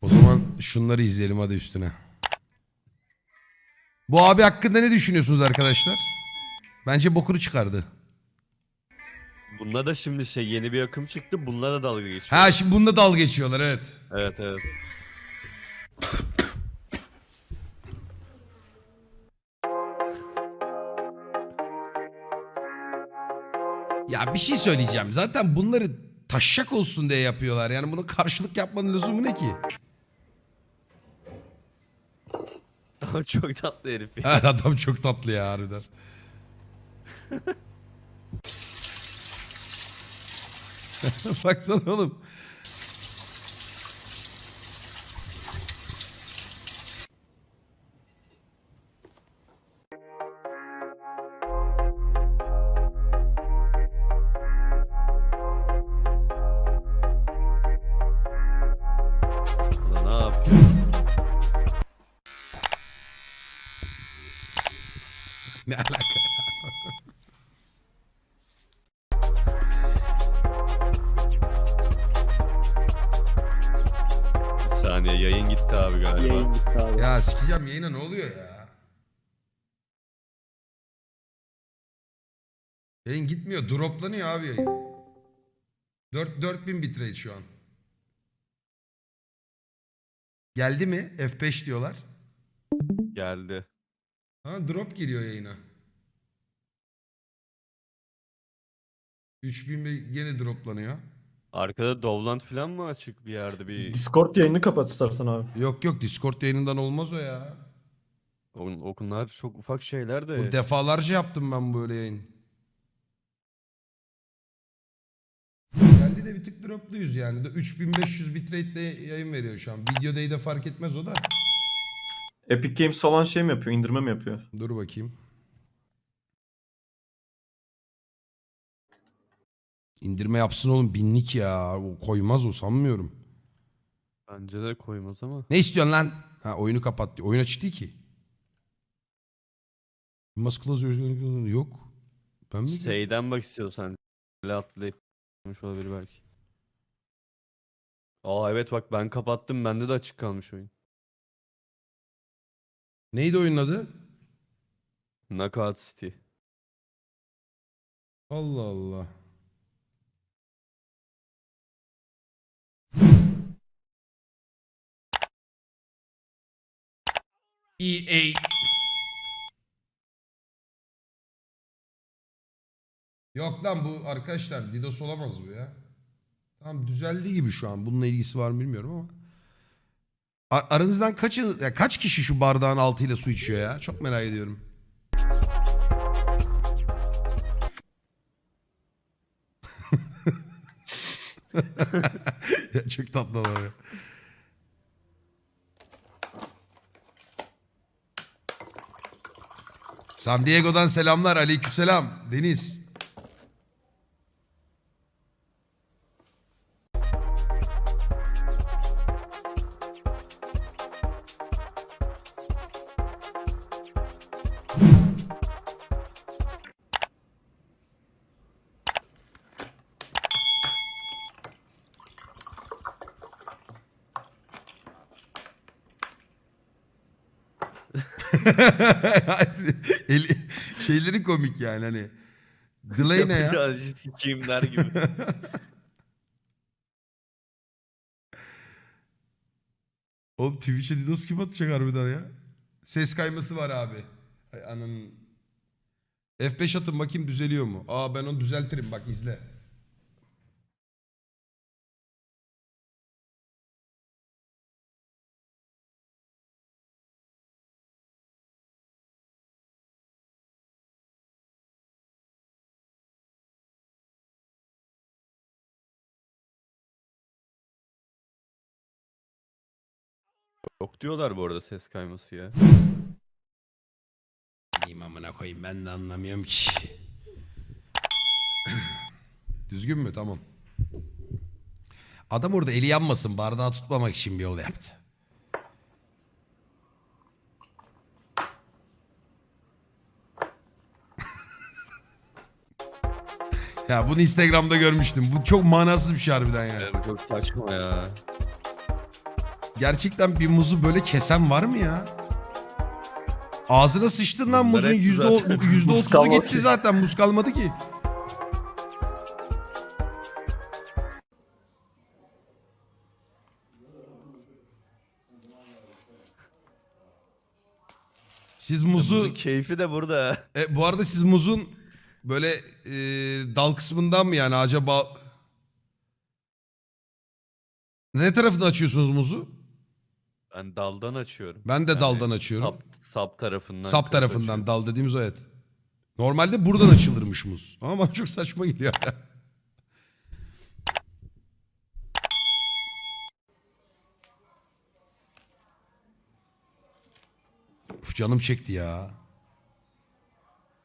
O zaman şunları izleyelim hadi üstüne. Bu abi hakkında ne düşünüyorsunuz arkadaşlar? Bence bokunu çıkardı. Bunda da şimdi şey yeni bir akım çıktı. Bununla da dalga geçiyor. Ha şimdi bunda dalga geçiyorlar evet. Evet evet. Ya bir şey söyleyeceğim. Zaten bunları taşak olsun diye yapıyorlar. Yani buna karşılık yapmanın lüzumu ne ki? Ama çok tatlı herif ya. Evet, adam çok tatlı ya harbiden. Baksana oğlum. Alaka? Bir saniye yayın gitti abi galiba. Yayın gitti abi. Ya sikeceğim yayına ne oluyor ya? Yayın gitmiyor. Droplanıyor abi yayın. 4 4000 bitrate şu an. Geldi mi? F5 diyorlar. Geldi. Ha drop giriyor yayına. 3000 bir- gene droplanıyor. Arkada Dovland falan mı açık bir yerde bir Discord yayını kapat istersen abi. Yok yok Discord yayınından olmaz o ya. Okun- okunlar çok ufak şeyler de. Bu defalarca yaptım ben böyle yayın. Geldi de bir tık dropluyuz yani. De 3500 bitrate ile yayın veriyor şu an. Videodayı da fark etmez o da. Epic Games falan şey mi yapıyor? indirme mi yapıyor? Dur bakayım. İndirme yapsın oğlum binlik ya. O koymaz o sanmıyorum. Bence de koymaz ama. Ne istiyorsun lan? Ha oyunu kapat diyor. Oyun açık değil ki. Close your... Yok. Ben mi? Şeyden bak istiyorsan. Böyle atlaymış olabilir belki. Aa evet bak ben kapattım. Bende de açık kalmış oyun. Neydi oyunun adı? Knockout City. Allah Allah. EA. Yok lan bu arkadaşlar DDoS olamaz bu ya. Tamam düzeldi gibi şu an. Bununla ilgisi var mı bilmiyorum ama. A- aranızdan kaçı, ya kaç kişi şu bardağın altıyla su içiyor ya? Çok merak ediyorum. ya çok tatlı adam. San Diego'dan selamlar. Aleykümselam. Deniz. Eli, şeyleri komik yani hani. Delay ne ya? Sikeyim der gibi. Oğlum Twitch'e DDoS kim atacak harbiden ya? Ses kayması var abi. Ay ananın. F5 atın bakayım düzeliyor mu? Aa ben onu düzeltirim bak izle. Yok diyorlar bu arada ses kayması ya. İyiyim amına koyayım ben de anlamıyorum ki. Düzgün mü? Tamam. Adam orada eli yanmasın bardağı tutmamak için bir yol yaptı. ya bunu Instagram'da görmüştüm. Bu çok manasız bir şey harbiden yani. Ya bu çok saçma ya. Gerçekten bir muzu böyle kesen var mı ya? Ağzına sıçtın lan muzun yüzde, zaten. yüzde Muz otuzu kalmadı gitti ki. zaten muz kalmadı ki. Siz muzu Muzun keyfi de burada. e, bu arada siz muzun böyle e, dal kısmından mı yani ağaca bağ... Ne tarafından açıyorsunuz muzu? Ben daldan açıyorum. Ben de Yani daldan açıyorum. Sap, sap tarafından. Sap kırıp tarafından açıyorum. dal dediğimiz o et. Normalde buradan açılırmış muz. Ama bana çok saçma geliyor. Uf, canım çekti ya.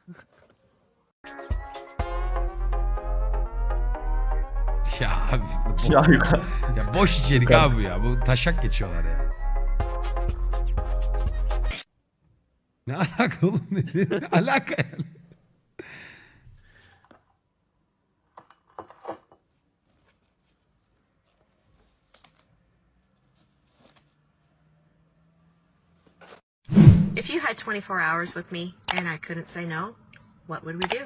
ya abi, bo- Ya ya boş içerik abi bu ya. Bu taşak geçiyorlar ya. Ne alaka oğlum? Ne, alaka yani? If you had 24 hours with me and I couldn't say no, what would we do?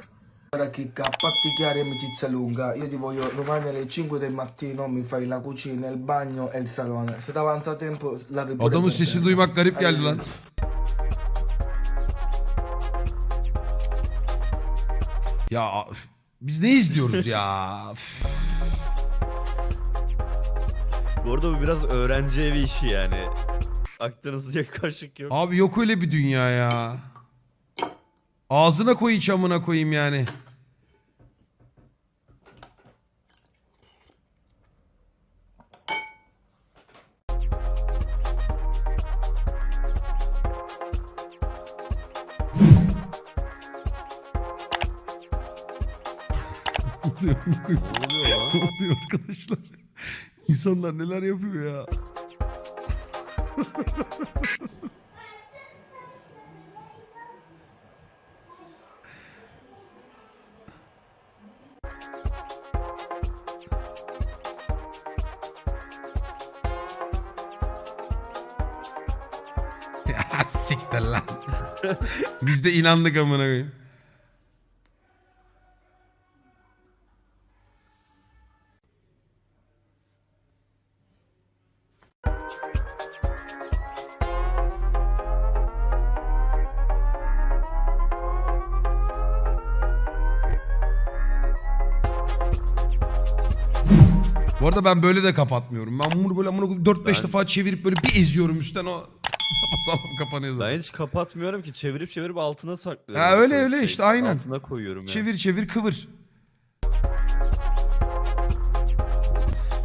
Ora chicca, a patti chiari e amicizia lunga, io ti voglio domani alle 5 del mattino mi fai la cucina, il bagno e il salone. Se ti avanza tempo la Adamın sesini duymak garip geldi lan. Ya biz ne izliyoruz ya? Bu arada bu biraz öğrenci evi işi yani. Aklınızda kaşık yok. Abi yok öyle bir dünya ya. Ağzına koy iç amına koyayım yani. Ne oluyor lan? Ne oluyor arkadaşlar? İnsanlar neler yapıyor ya? ya siktir lan. Biz de inandık amına koyayım. Bu arada ben böyle de kapatmıyorum. Ben bunu böyle amına koyayım 4-5 Ben- defa çevirip böyle bir eziyorum üstten o sapasağlam kapanıyor zaten. Ben hiç kapatmıyorum ki çevirip çevirip altına saklıyorum. Ha, öyle, öyle şey, işte, aynen. Altına koyuyorum yani. Çevir çevir kıvır.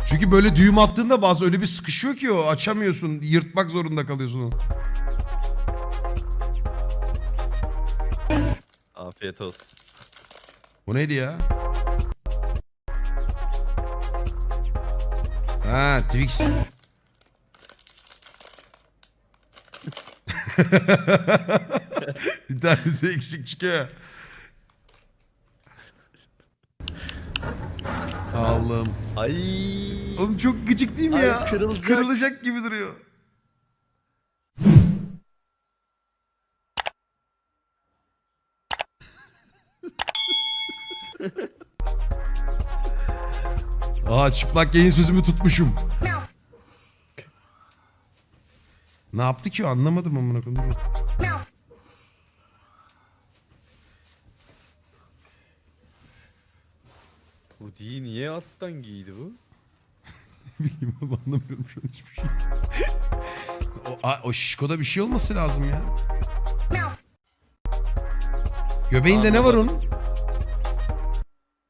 Çünkü böyle düğüm attığında bazı öyle bir sıkışıyor ki o açamıyorsun. Yırtmak zorunda kalıyorsun onu. Afiyet olsun. Bu neydi ya? Ha Twix. bir tanesi eksik çıkıyor. Allah'ım. Ay. Oğlum çok gıcık değil mi Ay, ya? kırılacak. Kırılacak gibi duruyor. Aa çıplak yayın sözümü tutmuşum. Ne yaptı ki o anlamadım amına koyayım. Bu değil niye alttan giydi bu? Bileyim oğlum anlamıyorum şu an hiçbir şey. o, a- o şişkoda bir şey olması lazım ya. Göbeğinde ne var onun?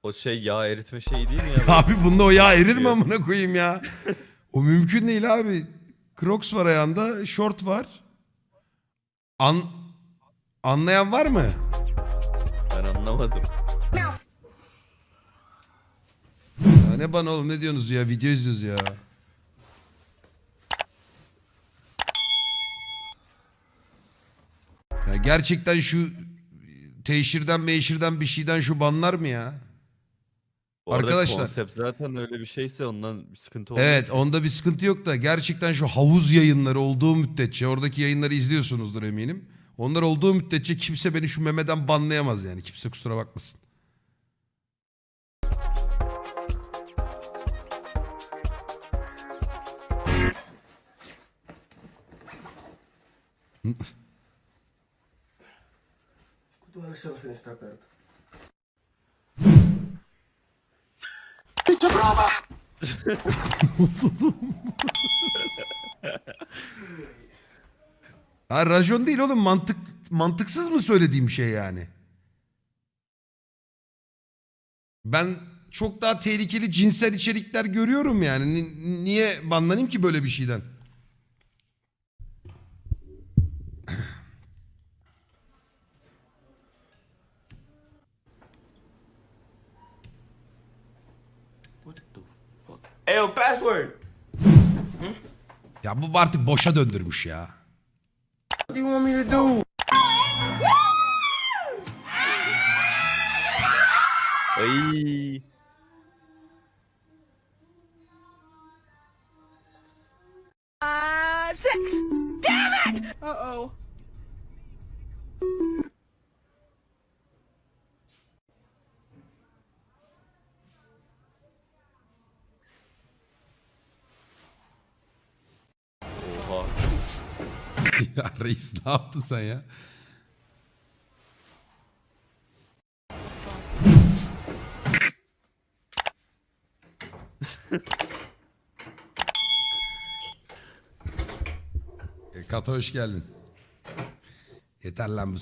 O şey yağ eritme şeyi değil mi ya? Abi bunda o yağ erir mi amına koyayım ya? O mümkün değil abi. Crocs var ayağında, short var. An anlayan var mı? ben anlamadım. Ya ne bana oğlum ne diyorsunuz ya? Video izliyoruz ya. Ya gerçekten şu teşhirden meşhirden bir şeyden şu banlar mı ya? Orada Arkadaşlar konsept zaten öyle bir şeyse ondan bir sıkıntı olmuyor. evet onda bir sıkıntı yok da gerçekten şu havuz yayınları olduğu müddetçe oradaki yayınları izliyorsunuzdur eminim. Onlar olduğu müddetçe kimse beni şu memeden banlayamaz yani. Kimse kusura bakmasın. Tu lascia la finestra aperta. Ha rajon değil oğlum mantık mantıksız mı söylediğim şey yani? Ben çok daha tehlikeli cinsel içerikler görüyorum yani. Ni- niye banlanayım ki böyle bir şeyden? Eyo password. Ya bu artık boşa döndürmüş ya. What do you want me to do? Ay. ya reis ne yaptın sen ya? E, Kata hoş geldin. Yeter lan bu